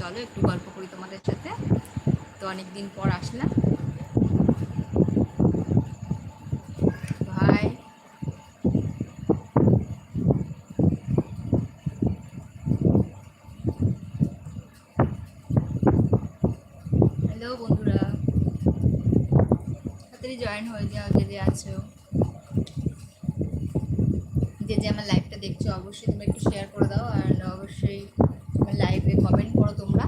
চলো, একটু গল্প করি তোমাদের সাথে। তো অনেক দিন পর আসলাম। ভাই। হ্যালো বন্ধুরা। তাড়াতাড়ি জয়েন হয়ে যাও যে যে আছো। যে যে আমার দেখছ, অবশ্যই তোমরা একটু শেয়ার করে দাও, আর অবশ্যই লাইভে কমেন্ট করো তোমরা।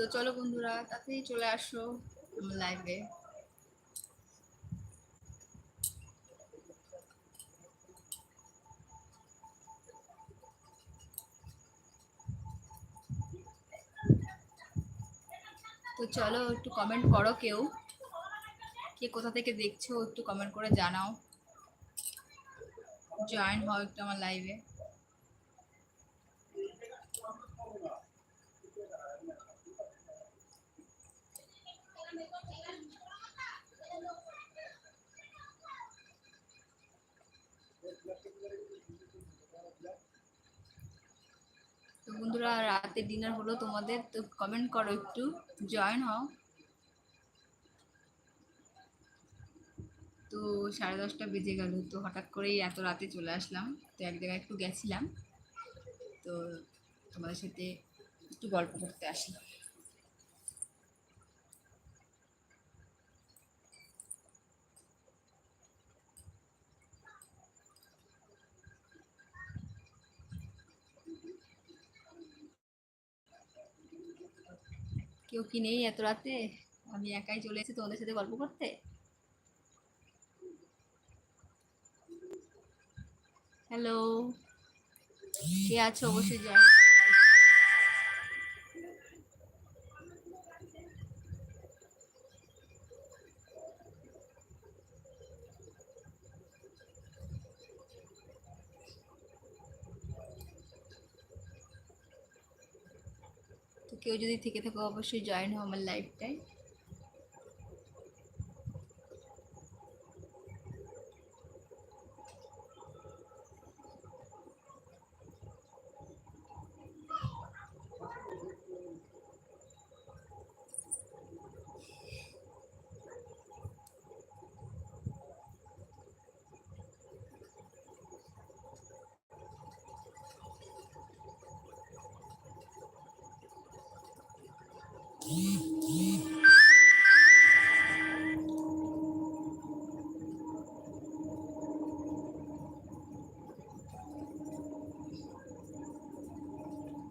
তো চলো বন্ধুরা তাতেই চলে আসো লাইভে তো চলো একটু কমেন্ট করো কেউ। কে কোথা থেকে দেখছ, একটু কমেন্ট করে জানাও। জয়েন হও একটু আমার লাইভে বন্ধুরা, রাতে ডিনার হলো তোমাদের, তো কমেন্ট করো একটু জয়েন হও। তো সাড়ে দশটা বেজে গেল, তো হঠাৎ করেই এত রাতে চলে আসলাম, তো এক জায়গায় একটু গেছিলাম, তো তোমাদের সাথে একটু গল্প করতে আসলাম। কেউ কি নেই এত রাতে? আমি একাই চলে এসেছি তোমাদের সাথে গল্প করতে। হ্যালো কে আছো? অবশ্যই জয় কেউ যদি থেকে থাকো অবশ্যই জয়েন হও আমার লাইফটাই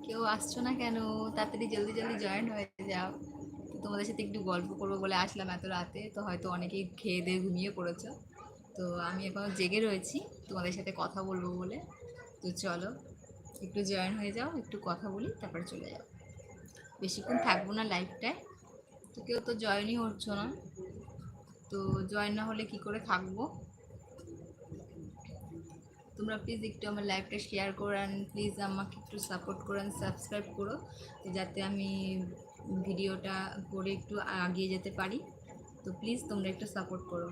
কেউ আসছো না কেন? তাড়াতাড়ি জলদি জলদি জয়েন হয়ে যাও। তোমাদের সাথে একটু গল্প করব বলে আসলাম এত রাতে। তো হয়তো অনেকেই খেয়ে দিয়ে ঘুমিয়ে পড়েছো। তো আমি এখনও জেগে রয়েছি। তোমাদের সাথে কথা বলব বলে। তো চলো, একটু জয়েন হয়ে যাও, একটু কথা বলি, তারপরে চলে যাও। বেশিক্ষণ থাকব না লাইফটায় তো কেউ তো জয়েনই হচ্ছো না। তো জয়েন না হলে কি করে থাকব? তোমরা প্লিজ একটু আমার লাইভটা শেয়ার করান প্লিজ আমাকে একটু সাপোর্ট করান সাবস্ক্রাইব করো, যাতে আমি ভিডিওটা করে একটু এগিয়ে যেতে পারি। তো প্লিজ তোমরা একটু সাপোর্ট করো।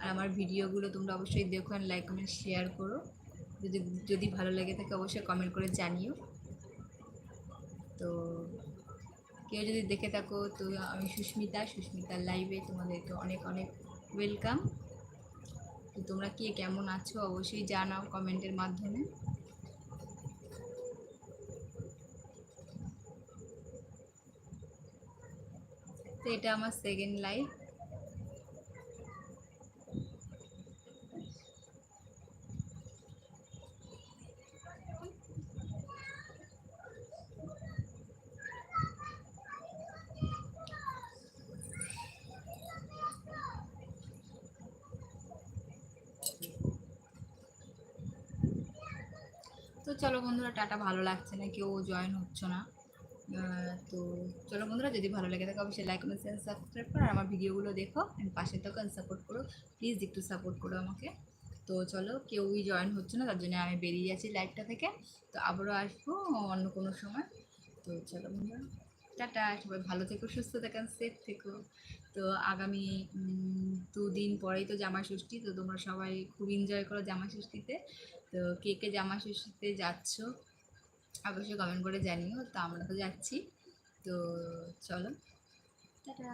আর আমার ভিডিওগুলো তোমরা অবশ্যই দেখো আর লাইক কমেন্ট শেয়ার করো। যদি যদি ভালো লেগে থাকে অবশ্যই কমেন্ট করে জানিও। তো কেউ যদি দেখে থাকো, তো আমি সুস্মিতা, সুস্মিতার লাইভে তোমাদেরকে অনেক অনেক ওয়েলকাম তো তোমরা কে কেমন আছো অবশ্যই জানাও কমেন্টের মাধ্যমে। তো এটা আমার সেকেন্ড লাইভ তো চলো বন্ধুরা, টাটা। ভালো লাগছে না, কেউ জয়েন হচ্ছে না। তো চলো বন্ধুরা, যদি ভালো লাগে থাকে অবশ্যই লাইক কমেন্ট শেয়ার সাবস্ক্রাইব করো। আর আমার ভিডিওগুলো দেখো অ্যান্ড পাশে থাকো সাপোর্ট করো। প্লিজ একটু সাপোর্ট করো আমাকে। তো চলো, কেউই জয়েন হচ্ছে না, তার জন্য আমি বেরিয়ে যাচ্ছি লাইভটা থেকে। তো আবারও আসব অন্য কোনো সময়। তো চলো বন্ধুরা। টাটা সবাই ভালো থেকো সুস্থ থাকেন সেফ থেকো। তো আগামী দুদিন পরেই তো জামা ষষ্ঠী তো তোমরা সবাই খুব এনজয় করো জামা ষষ্ঠীতে। তো কে কে জামা ষষ্ঠীতে যাচ্ছ অবশ্যই কমেন্ট করে জানিও। তো আমরা তো যাচ্ছি। তো চলো। টাটা।